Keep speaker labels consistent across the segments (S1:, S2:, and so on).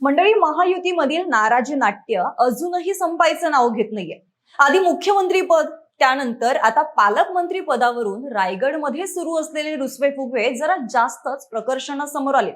S1: मंडळी महायुतीमधील नाराजी नाट्य अजूनही संपायचं नाव घेत नाहीये. आधी मुख्यमंत्री पद त्यानंतर आता पालकमंत्री पदावरून रायगडमध्ये सुरू असलेले रुसवे फुगवे जरा जास्तच प्रकर्षणासमोर आले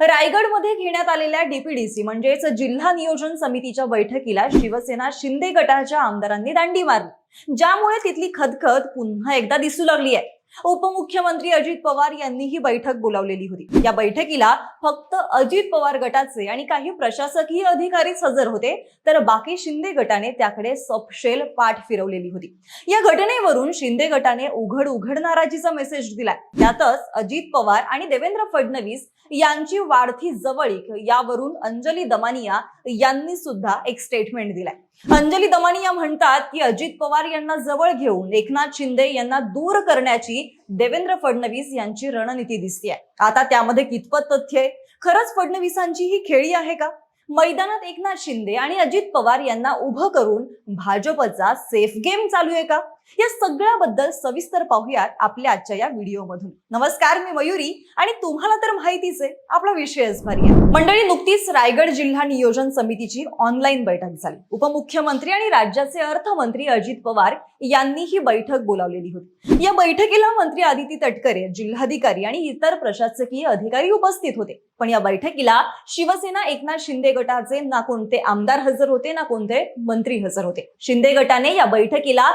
S1: रायगडमध्ये घेण्यात आलेल्या डीपीडीसी म्हणजेच जिल्हा नियोजन समितीच्या बैठकीला शिवसेना शिंदे गटाच्या आमदारांनी दांडी मारली. ज्यामुळे तिथली खदखद पुन्हा एकदा दिसू लागली आहे उपमुख्यमंत्री अजित पवार यांनी ही बैठक बोलावलेली होती. या बैठकीला फक्त अजित पवार गटाचे आणि काही प्रशासकीय अधिकारीच हजर होते तर बाकी शिंदे गटाने त्याकडे सपशेल पाठ फिरवलेली होती. या घटनेवरून शिंदे गटाने उघड उघड नाराजीचा मेसेज दिलाय. त्यातच अजित पवार आणि देवेंद्र फडणवीस यांची वाढती जवळीक यावरून अंजली दमानिया यांनी सुद्धा एक स्टेटमेंट दिलाय. अंजली दमानिया म्हणतात की अजित पवार यांना जवळ घेऊन एकनाथ शिंदे यांना दूर करण्याची देवेंद्र फडणवीस यांची रणनीती दिसते आता त्यामध्ये कितपत तथ्य आहे? खरंच फडणवीसांची ही खेळी आहे का? मैदानात एकनाथ शिंदे आणि अजित पवार यांना उभं करून भाजपचा सेफ गेम चालू आहे का? या सगळ्याबद्दल सविस्तर पाहूयात आपल्या आजच्या या व्हिडिओमधून. नमस्कार मी मयुरी आणि तुम्हाला तर माहितीच आहे आपला विषयच भारी आहे. मंडळी नुकतीच रायगड जिल्हा नियोजन समितीची ऑनलाईन बैठक झाली. उपमुख्यमंत्री आणि राज्याचे अर्थमंत्री अजित पवार यांनी ही बैठक बोलावलेली होती. या बैठकीला मंत्री आदिती तटकरे जिल्हाधिकारी आणि इतर प्रशासकीय अधिकारी उपस्थित होते. पण या बैठकीला शिवसेना एकनाथ शिंदे गटाचे ना कोणते आमदार हजर होते ना कोणते मंत्री हजर होते. शिंदे गटाने या बैठकीला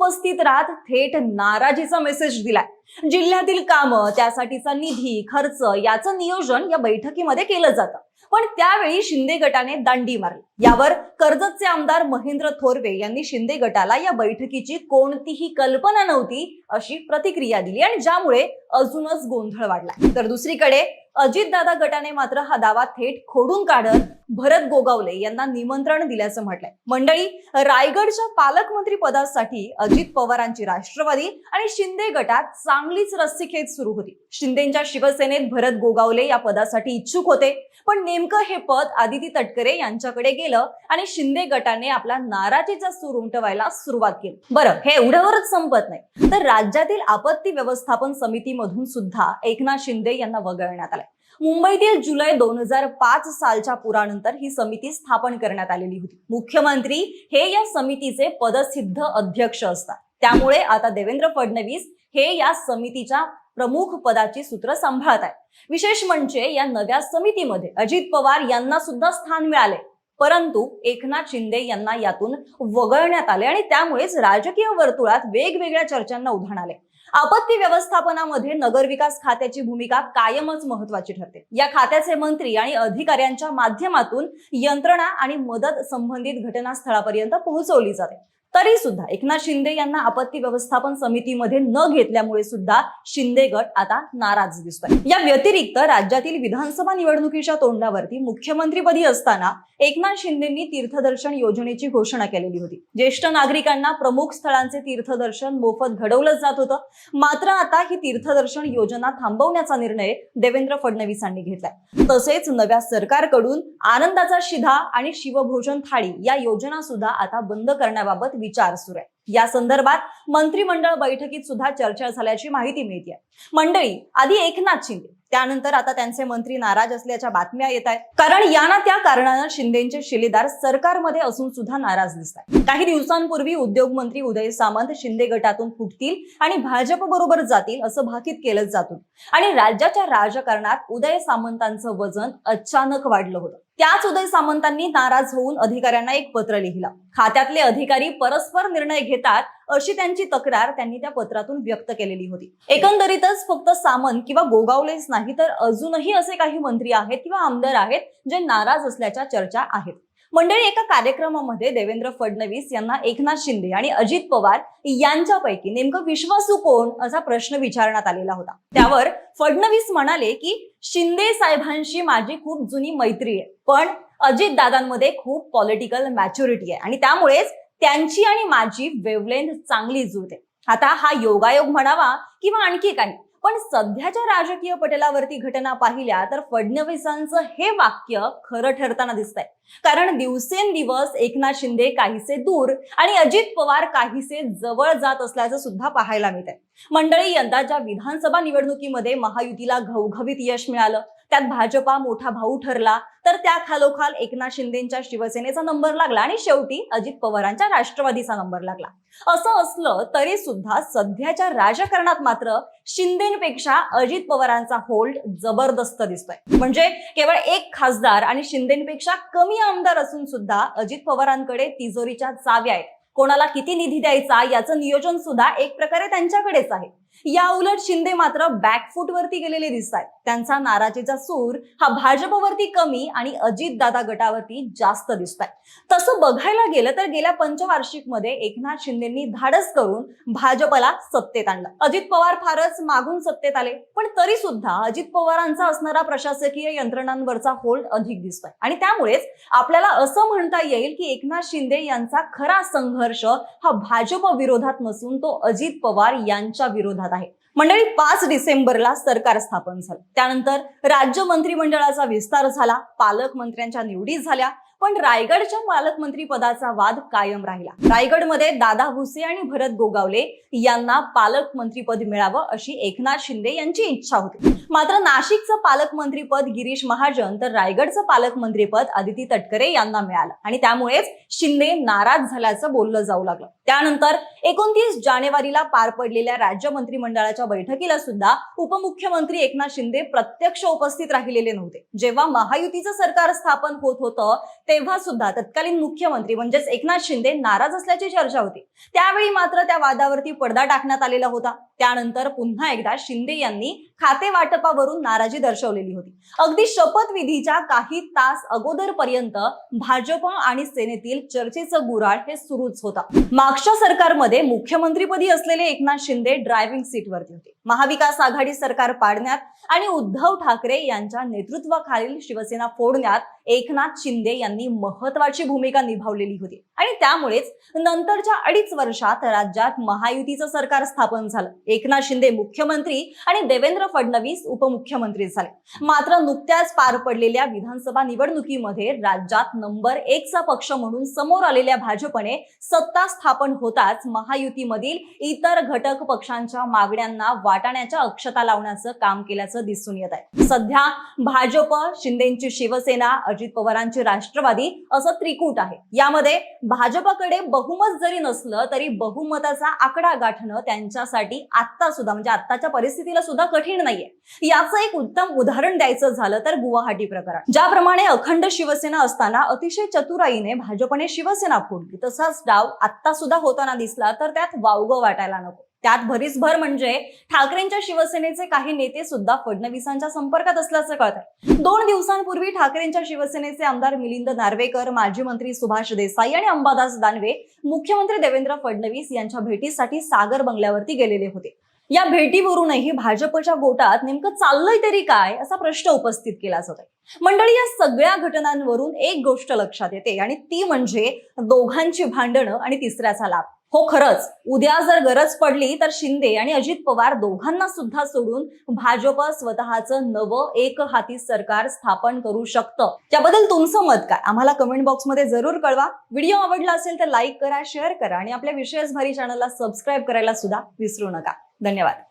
S1: अनुपस्थित राहत थेट नाराजीचा मेसेज दिलाय. जिल्ह्यातील कामं त्यासाठीचा निधी खर्च याचं नियोजन या बैठकीमध्ये केलं जातं. पण त्यावेळी शिंदे गटाने दांडी मारली. यावर कर्जतचे आमदार महेंद्र थोरवे यांनी शिंदे गटाला या बैठकीची कोणतीही कल्पना नव्हती अशी प्रतिक्रिया दिली आणि ज्यामुळे अजूनच गोंधळ वाढला. तर दुसरीकडे अजितदादा गटाने मात्र हा दावा थेट खोडून काढत भरत गोगावले यांना निमंत्रण दिल्याचं म्हटलंय. मंडळी रायगडच्या पालकमंत्री पदासाठी अजित पवारांची राष्ट्रवादी आणि शिंदे गटात चांगलीच रस्सीखेच सुरू होती. शिंदेच्या शिवसेनेत भरत गोगावले या पदासाठी इच्छुक होते पण नेमकं हे पद आदिती तटकरे यांच्याकडे गेलं आणि शिंदे गटाने आपला नाराजीचा सूर उमटवायला सुरुवात केली. बरं हे एवढ्यावरच संपत नाही. तर राज्यातील आपत्ती व्यवस्थापन समितीमधून सुद्धा एकनाथ शिंदे यांना वगळण्यात आलंय. मुंबईतील जुलै दोन हजार पाच सालच्या पुरानंतर ही समिती स्थापन करण्यात आलेली होती. मुख्यमंत्री हे या समितीचे पदसिद्ध अध्यक्ष असतात. त्यामुळे आता देवेंद्र फडणवीस हे या समितीच्या प्रमुख पदाची सूत्र सांभाळत आहेत विशेष म्हणजे या नव्या समितीमध्ये अजित पवार यांना सुद्धा स्थान मिळाले. परंतु एकनाथ शिंदे यांना यातून वगळण्यात आले आणि त्यामुळेच राजकीय वर्तुळात वेगवेगळ्या चर्चांना उधाण आले. आपत्ती व्यवस्थापनामध्ये नगरविकास खात्याची भूमिका कायमच महत्वाची ठरते. या खात्याचे मंत्री आणि अधिकाऱ्यांच्या माध्यमातून यंत्रणा आणि मदत संबंधित घटनास्थळापर्यंत पोहोचवली जाते. तरी सुद्धा एकनाथ शिंदे यांना आपत्ती व्यवस्थापन समितीमध्ये न घेतल्यामुळे सुद्धा शिंदे गट आता नाराज दिसतोय. या व्यतिरिक्त राज्यातील विधानसभा निवडणुकीच्या तोंडावरती मुख्यमंत्रीपदी असताना एकनाथ शिंदेंनी तीर्थदर्शन योजनेची घोषणा केलेली होती. ज्येष्ठ नागरिकांना प्रमुख स्थळांचे तीर्थदर्शन मोफत घडवलं जात होतं. मात्र आता ही तीर्थदर्शन योजना थांबवण्याचा निर्णय देवेंद्र फडणवीसांनी घेतलाय. तसेच नव्या सरकारकडून आनंदाचा शिधा आणि शिवभोजन थाळी या योजना सुद्धा आता बंद करण्याबाबत विचार सुरू आहे. या संदर्भात मंत्रिमंडळ बैठकीत सुद्धा चर्चा झाल्याची माहिती मिळते मंडळी आधी एकनाथ शिंदे. त्यानंतर आता त्यांचे मंत्री नाराज असल्याच्या बातम्या येत आहेत. कारण या ना त्या कारणानं शिंदेचे शिलेदार सरकारमध्ये असून सुद्धा नाराज दिसत आहेत काही दिवसांपूर्वी उद्योग मंत्री उदय सामंत शिंदे गटातून फुटतील आणि भाजप बरोबर जातील असं भाकीत केलं जातं. आणि राज्याच्या राजकारणात उदय सामंतांचं वजन अचानक वाढलं होतं. त्याच उदय सामंतांनी नाराज होऊन अधिकाऱ्यांना एक पत्र लिहिलं. खात्यातले अधिकारी परस्पर निर्णय घेतात अशी त्यांची तक्रार त्यांनी त्या पत्रातून व्यक्त केलेली होती. एकंदरीतच फक्त सामंत किंवा गोगावलेच नाही तर अजूनही असे काही मंत्री आहेत किंवा आमदार आहेत जे नाराज असल्याच्या चर्चा आहेत. मंडळी एका कार्यक्रमामध्ये देवेंद्र फडणवीस यांना एकनाथ शिंदे आणि अजित पवार यांच्यापैकी नेमकं विश्वासू कोण असा प्रश्न विचारण्यात आलेला होता. त्यावर फडणवीस म्हणाले की शिंदे साहेबांशी माझी खूप जुनी मैत्री आहे पण अजित दादांमध्ये खूप पॉलिटिकल मॅच्युरिटी आहे आणि त्यामुळेच त्यांची आणि माझी वेवलेंथ चांगली जुळते. आता हा योगायोग म्हणावा किंवा आणखी काही. पण सध्याच्या राजकीय पटलावरती घटना पाहिल्या तर फडणवीसांचं हे वाक्य खरं ठरताना दिसतंय. कारण दिवसेंदिवस एकनाथ शिंदे काहीसे दूर आणि अजित पवार काहीसे जवळ जात असल्याचं सुद्धा पाहायला मिळतंय. मंडळी यंदाच्या विधानसभा निवडणुकीमध्ये महायुतीला घवघवीत यश मिळालं. त्यात भाजपा मोठा भाऊ ठरला. तर त्या खालोखाल एकनाथ शिंदेच्या शिवसेनेचा नंबर लागला आणि शेवटी अजित पवारांच्या राष्ट्रवादीचा नंबर लागला. असं असलं तरी सुद्धा सध्याच्या राजकारणात मात्र शिंदेपेक्षा अजित पवारांचा होल्ड जबरदस्त दिसतोय. म्हणजे केवळ एक खासदार आणि शिंदेपेक्षा कमी आमदार असून सुद्धा अजित पवारांकडे तिजोरीच्या चाव्या आहेत. कोणाला किती निधी द्यायचा याचं नियोजन सुद्धा एक प्रकारे त्यांच्याकडेच आहे. या उलट शिंदे मात्र बॅकफूट वरती गेलेले दिसत आहेत. त्यांचा नाराजीचा सूर हा भाजपवरती कमी आणि अजितदादा गटावरती जास्त दिसत आहे तसं बघायला गेलं तर गेल्या पंचवार्षिकमध्ये एकनाथ शिंदेनी धाडस करून भाजपला सत्तेत आणलं. अजित पवार फारच मागून सत्तेत आले पण तरी सुद्धा अजित पवारांचा असणारा प्रशासकीय यंत्रणांवरचा होल्ड अधिक दिसतोय. आणि त्यामुळेच आपल्याला असं म्हणता येईल की एकनाथ शिंदे यांचा खरा संघर्ष हा भाजप विरोधात नसून तो अजित पवार यांच्या विरोधात आहे. मंडळी पाच डिसेंबरला सरकार स्थापन झालं. त्यानंतर राज्य मंत्रिमंडळाचा विस्तार झाला पालकमंत्र्यांच्या निवडी झाल्या पण रायगडच्या पालकमंत्री पदाचा वाद कायम राहिला. रायगडमध्ये दादा भुसे आणि भरत गोगावले यांना पालकमंत्रीपद मिळावं अशी एकनाथ शिंदे यांची इच्छा होती. मात्र नाशिकचं पालकमंत्रीपद गिरीश महाजन तर रायगडचं पालकमंत्रीपद आदिती तटकरे यांना मिळालं. आणि त्यामुळेच शिंदे नाराज झाल्याचं बोललं जाऊ लागलं. त्यानंतर एकोणतीस जानेवारीला पार पडलेल्या राज्य मंत्रिमंडळाच्या बैठकीला सुद्धा उपमुख्यमंत्री एकनाथ शिंदे प्रत्यक्ष उपस्थित राहिलेले नव्हते. जेव्हा महायुतीचं सरकार स्थापन होत होतं तेव्हा सुद्धा तत्कालीन मुख्यमंत्री म्हणजेच एकनाथ शिंदे नाराज असल्याची चर्चा होती. त्यावेळी मात्र त्या वादावरती पडदा टाकण्यात आलेला होता. त्यानंतर पुन्हा एकदा शिंदे यांनी खाते वाटपावरून नाराजी दर्शवलेली होती. अगदी शपथविधीच्या काही तास अगोदर पर्यंत भाजप आणि सेनेतील चर्चेचं गुराळ हे सुरूच होता. मागच्या सरकारमध्ये मुख्यमंत्रीपदी असलेले एकनाथ शिंदे ड्रायव्हिंग सीटवरती होते. महाविकास आघाडी सरकार पाडण्यात आणि उद्धव ठाकरे यांच्या नेतृत्वाखालील शिवसेना फोडण्यात एकनाथ शिंदे यांनी महत्वाची भूमिका निभावलेली होती. आणि त्यामुळेच नंतरच्या अडीच वर्षात राज्यात महायुतीचं सरकार स्थापन झालं. एकनाथ शिंदे मुख्यमंत्री आणि देवेंद्र फडणवीस उपमुख्यमंत्री झाले. मात्र नुकत्याच पार पडलेल्या विधानसभा निवडणुकीमध्ये राज्यात नंबर एकचा पक्ष म्हणून समोर आलेल्या भाजपने सत्ता स्थापन होताच महायुतीमधील इतर घटक पक्षांच्या मागण्यांना वाटाण्याच्या अक्षता लावण्याचं काम केल्याचं दिसून येत आहे. सध्या भाजप शिंदेची शिवसेना अजित पवारांची राष्ट्रवादी असं त्रिकूट आहे. यामध्ये भाजपकडे बहुमत जरी नसलं तरी बहुमताचा आकडा गाठणं त्यांच्यासाठी आत्ता सुद्धा म्हणजे आत्ताच्या परिस्थितीला सुद्धा कठीण नाहीये. याचं एक उत्तम उदाहरण द्यायचं झालं तर गुवाहाटी प्रकरण. ज्याप्रमाणे अखंड शिवसेना असताना अतिशय चतुराईने भाजपने शिवसेना फोडली. तसाच डाव आत्ता सुद्धा होताना दिसला तर त्यात वावगं वाटायला नको. त्यात भरीसभर म्हणजे ठाकरेंच्या शिवसेनेचे काही नेते सुद्धा फडणवीसांच्या संपर्कात असल्याचं कळतंय. दोन दिवसांपूर्वी ठाकरेंच्या शिवसेनेचे आमदार मिलिंद नार्वेकर माजी मंत्री सुभाष देसाई आणि अंबादास दानवे मुख्यमंत्री देवेंद्र फडणवीस यांच्या भेटीसाठी सागर बंगल्यावरती गेलेले होते. या भेटीवरूनही भाजपच्या गोटात नेमकं चाललंय तरी काय असा प्रश्न उपस्थित केला जातोय मंडळी या सगळ्या घटनांवरून एक गोष्ट लक्षात येते आणि ती म्हणजे दोघांची भांडणं आणि तिसऱ्याचा लाभ. हो खरंच. उद्या जर गरज पडली तर शिंदे आणि अजित पवार दोघांना सुद्धा सोडून भाजप स्वतःचं नवं एक हाती सरकार स्थापन करू शकतं. त्याबद्दल तुमचं मत काय? आम्हाला कमेंट बॉक्समध्ये जरूर कळवा. व्हिडिओ आवडला असेल तर लाईक करा शेअर करा आणि आपल्या विशेष भारी चॅनलला सबस्क्राईब करायला सुद्धा विसरू नका. धन्यवाद.